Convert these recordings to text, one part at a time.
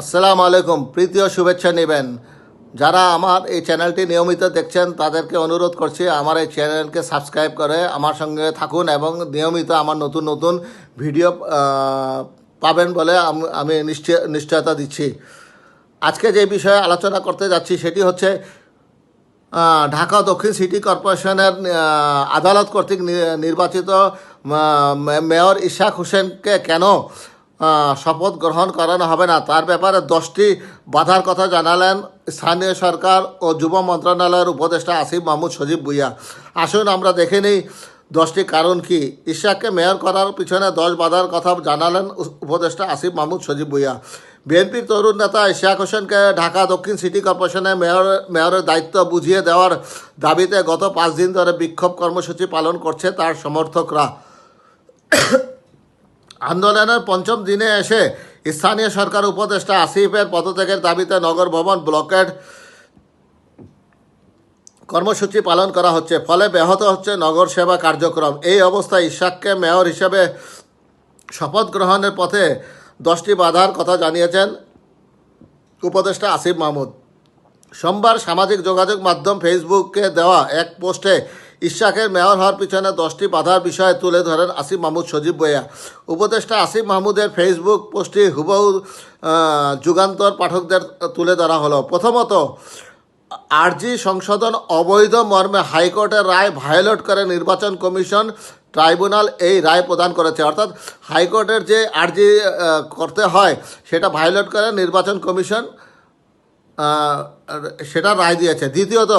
আসসালামু আলাইকুম প্রীতি শুভেচ্ছা নেবেন। যারা আমার এই চ্যানেলটি নিয়মিত দেখছেন, তাদেরকে অনুরোধ করছি আমার এই চ্যানেলকে সাবস্ক্রাইব করে আমার সঙ্গে থাকুন এবং নিয়মিত আমার নতুন নতুন ভিডিও পাবেন বলে আমি নিশ্চয়, নিশ্চয়তা দিচ্ছি। আজকে যে বিষয়ে আলোচনা করতে যাচ্ছি, সেটি হচ্ছে ঢাকা দক্ষিণ সিটি কর্পোরেশনের আদালত কর্তৃক নির্বাচিত মেয়র ইশাক হোসেনকে কেন শপথ গ্রহণ করানো হবে না। তার ব্যাপারে দশটি বাধার কথা জানালেন স্থানীয় সরকার ও যুব মন্ত্রণালয়ের উপদেষ্টা আসিফ মাহমুদ সজীব ভুইয়া। আসুন আমরা দেখে নিই দশটি কারণ কি। ইশাককে মেয়র করার পিছনে দশ বাধার কথা জানালেন উপদেষ্টা আসিফ মাহমুদ সজীব ভুইয়া। বিএনপির তরুণ নেতা ইশাক হোসেনকে ঢাকা দক্ষিণ সিটি কর্পোরেশনে মেয়র, মেয়রের দায়িত্ব বুঝিয়ে দেওয়ার দাবিতে গত পাঁচ দিন ধরে বিক্ষোভ কর্মসূচি পালন করছে তার সমর্থকরা। আন্দোলনের পঞ্চম দিনে এসে স্থানীয় সরকার উপদেষ্টা আসিফের পদত্যাগের দাবিতে নগর ভবন ব্লকের কর্মসূচি পালন করা হচ্ছে। ফলে ব্যাহত হচ্ছে নগর সেবা কার্যক্রম। এই অবস্থায় ইশাককে মেয়র হিসেবে শপথ গ্রহণের পথে দশটি বাধার কথা জানিয়েছেন উপদেষ্টা আসিফ মাহমুদ। সোমবার সামাজিক যোগাযোগ মাধ্যম ফেসবুকে দেওয়া এক পোস্টে ইশাকের মেয়র হওয়ার পিছনে দশটি বাধার বিষয়ে তুলে ধরেন আসিফ মাহমুদ সজীব বইয়া। উপদেষ্টা আসিফ মাহমুদের ফেসবুক পোস্টটি হুবহু যুগান্তর পাঠকদের তুলে ধরা হলো। প্রথমত, আরজি সংশোধন অবৈধ মর্মে হাইকোর্টের রায় ভায়োলেট করে নির্বাচন কমিশন ট্রাইব্যুনাল এই রায় প্রদান করেছে। অর্থাৎ হাইকোর্টের যে আরজি করতে হয়, সেটা ভায়োলেট করে নির্বাচন কমিশন সেটা রায় দিয়েছে। দ্বিতীয়ত,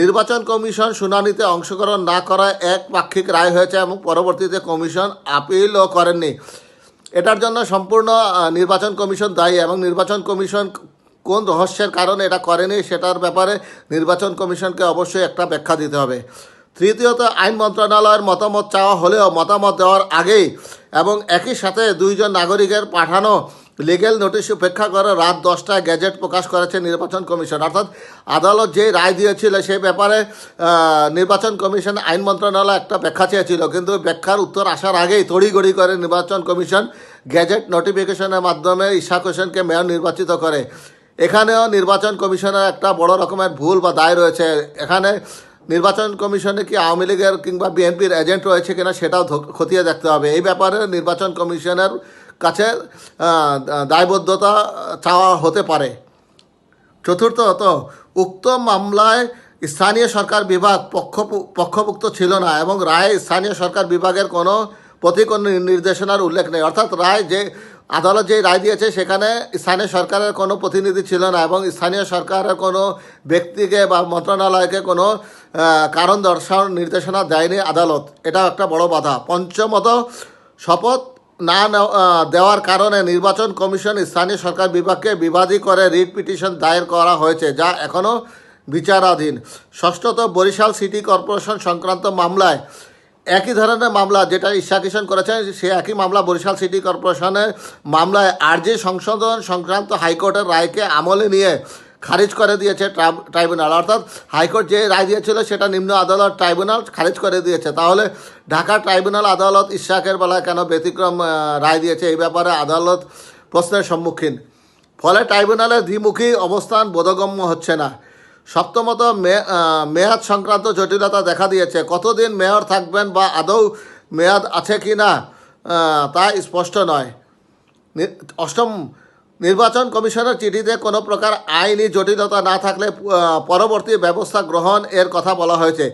নির্বাচন কমিশন শুনানিতে অংশগ্রহণ না করায় এক পাক্ষিক রায় হয়েছে এবং পরবর্তীতে কমিশন আপিলও করেননি। এটার জন্য সম্পূর্ণ নির্বাচন কমিশন দায়ী এবং নির্বাচন কমিশন কোন রহস্যের কারণে এটা করেনি সেটার ব্যাপারে নির্বাচন কমিশনকে অবশ্যই একটা ব্যাখ্যা দিতে হবে। তৃতীয়ত, আইন মন্ত্রণালয়ের মতামত চাওয়া হলেও মতামত দেওয়ার আগেই এবং একই সাথে দুইজন নাগরিকের পাঠানো লিগেল নোটিশ উপেক্ষা করে রাত দশটায় গ্যাজেট প্রকাশ করেছে নির্বাচন কমিশন। অর্থাৎ আদালত যে রায় দিয়েছিল সেই ব্যাপারে নির্বাচন কমিশন, আইন মন্ত্রণালয় একটা ব্যাখ্যা চেয়েছিল। কিন্তু ব্যাখ্যার উত্তর আসার আগেই তড়িগড়ি করে নির্বাচন কমিশন গ্যাজেট নোটিফিকেশনের মাধ্যমে ইশাক হোসেনকে মেয়র নির্বাচিত করে। এখানেও নির্বাচন কমিশনের একটা বড় রকমের ভুল বা দায় রয়েছে। এখানে নির্বাচন কমিশনে কি আওয়ামী লীগের কিংবা বিএনপির এজেন্ট রয়েছে কিনা সেটাও খতিয়ে দেখতে হবে। এই ব্যাপারে নির্বাচন কমিশনের কাছে দায়বদ্ধতা চাওয়া হতে পারে। চতুর্থত, উক্ত মামলায় স্থানীয় সরকার বিভাগ পক্ষ, পক্ষভুক্ত ছিল না এবং রায় স্থানীয় সরকার বিভাগের কোনো প্রতি কোনো নির্দেশনার উল্লেখ নেই। অর্থাৎ রায় যে, আদালত যে রায় দিয়েছে, সেখানে স্থানীয় সরকারের কোনো প্রতিনিধি ছিল না এবং স্থানীয় সরকারের কোনো ব্যক্তিকে বা মন্ত্রণালয়কে কোনো কারণ দর্শার নির্দেশনা দেয়নি আদালত। এটা একটা বড় বাধা। পঞ্চমত, শপথ না দেওয়ার কারণে নির্বাচন কমিশন স্থানীয় সরকার বিভাগকে বিবাদী করে রিট পিটিশন দায়ের করা হয়েছে, যা এখনও বিচারাধীন। ষষ্ঠত বরিশাল সিটি কর্পোরেশন সংক্রান্ত মামলায় একই ধরনের মামলা যেটা ঈশা কিষণ করেছেন সে একই মামলা বরিশাল সিটি কর্পোরেশনের মামলায় আরজি সংশোধন সংক্রান্ত হাইকোর্টের রায়কে আমলে নিয়ে খারিজ করে দিয়েছে ট্রাইব্যুনাল। অর্থাৎ হাইকোর্ট যে রায় দিয়েছিল সেটা নিম্ন আদালত ট্রাইব্যুনাল খারিজ করে দিয়েছে। তাহলে ঢাকা ট্রাইব্যুনাল আদালত ইশাকের বেলায় কেন ব্যতিক্রম রায় দিয়েছে? এই ব্যাপারে আদালত প্রশ্নের সম্মুখীন। ফলে ট্রাইব্যুনালের দ্বিমুখী অবস্থান বোধগম্য হচ্ছে না। সপ্তমত মেয়াদ সংক্রান্ত জটিলতা দেখা দিয়েছে। কতদিন মেয়র থাকবেন বা আদৌ মেয়াদ আছে কি না তা স্পষ্ট নয়। অষ্টম নির্বাচন কমিশনের চিঠিতে কোনো প্রকার আইনি জটিলতা না থাকলে পরবর্তী ব্যবস্থা গ্রহণ এর কথা বলা হয়েছে।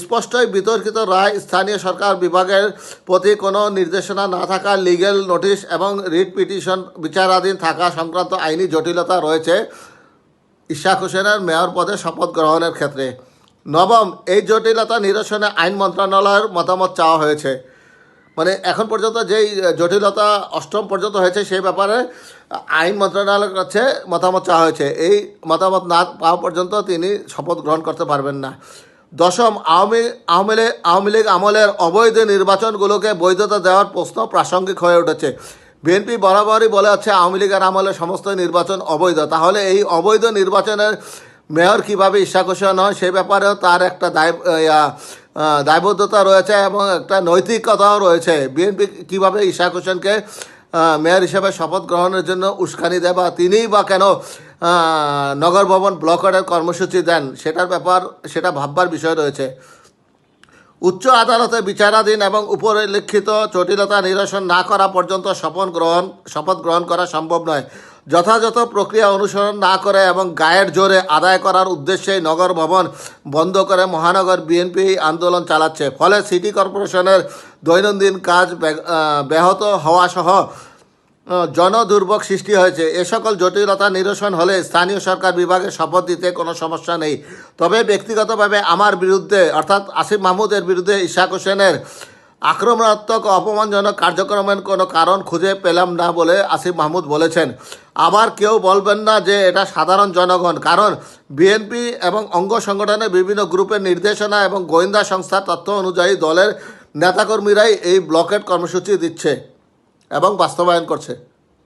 স্পষ্টই বিতর্কিত রায় স্থানীয় সরকার বিভাগের প্রতি কোনো নির্দেশনা না থাকা, লিগেল নোটিশ এবং রিট পিটিশন বিচারাধীন থাকা সংক্রান্ত আইনি জটিলতা রয়েছে ইশাক হোসেনের মেয়র পদে শপথ গ্রহণের ক্ষেত্রে। নবম, এই জটিলতা নিরসনে আইন মন্ত্রণালয়ের মতামত চাওয়া হয়েছে। মানে এখন পর্যন্ত যেই জটিলতা অষ্টম পর্যন্ত হয়েছে সেই ব্যাপারে আইন মন্ত্রণালয়ের কাছে মতামত চাওয়া হয়েছে। এই মতামত না পাওয়া পর্যন্ত তিনি শপথ গ্রহণ করতে পারবেন না। দশম, আওয়ামী আওয়ামী লীগ আওয়ামী লীগ আমলের অবৈধ নির্বাচনগুলোকে বৈধতা দেওয়ার প্রশ্ন প্রাসঙ্গিক হয়ে উঠেছে। বিএনপি বরাবরই বলে আছে, আওয়ামী লীগের আমলে সমস্ত নির্বাচন অবৈধ। তাহলে এই অবৈধ নির্বাচনের মেয়র কীভাবে হোসেন হয় সে ব্যাপারেও তার একটা দায় দায়বদ্ধতা রয়েছে এবং একটা নৈতিকতাও রয়েছে। বিএনপি কীভাবে ইশাক হোসেনকে মেয়র হিসেবে শপথ গ্রহণের জন্য উস্কানি দেয় বা তিনিই বা কেন নগর ভবন ব্লকের কর্মসূচি দেন, সেটার ব্যাপার, সেটা ভাববার বিষয় রয়েছে। উচ্চ আদালতে বিচারাধীন এবং উপরে লিখিত জটিলতা নিরসন না করা পর্যন্ত শপথ গ্রহণ শপথ গ্রহণ করা সম্ভব নয়। যথাযথ প্রক্রিয়া অনুসরণ না করে এবং গায়ের জোরে আদায় করার উদ্দেশ্যেই নগর ভবন বন্ধ করে মহানগর বিএনপি আন্দোলন চালাচ্ছে। ফলে সিটি কর্পোরেশনের দৈনন্দিন কাজ ব্যাহত হওয়া সহ আহ, জনদুর্ভোগ সৃষ্টি হয়েছে। এ সকল জটিলতা নিরসন হলে স্থানীয় সরকার বিভাগে শপথ দিতে কোনো সমস্যা নেই। তবে ব্যক্তিগতভাবে আমার বিরুদ্ধে অর্থাৎ আসিফ মাহমুদের বিরুদ্ধে ইশাক হোসেনের আক্রমণাত্মক অপমানজনক কার্যক্রমের কোনো কারণ খুঁজে পেলাম না বলে আসিফ মাহমুদ বলেছেন। আবার কেউ বলবেন না যে এটা সাধারণ জনগণ, কারণ বিএনপি এবং অঙ্গ সংগঠনের বিভিন্ন গ্রুপের নির্দেশনা এবং গোয়েন্দা সংস্থার তথ্য অনুযায়ী দলের নেতাকর্মীরাই এই ব্লকেট কর্মসূচি দিচ্ছে এবং বাস্তবায়ন করছে।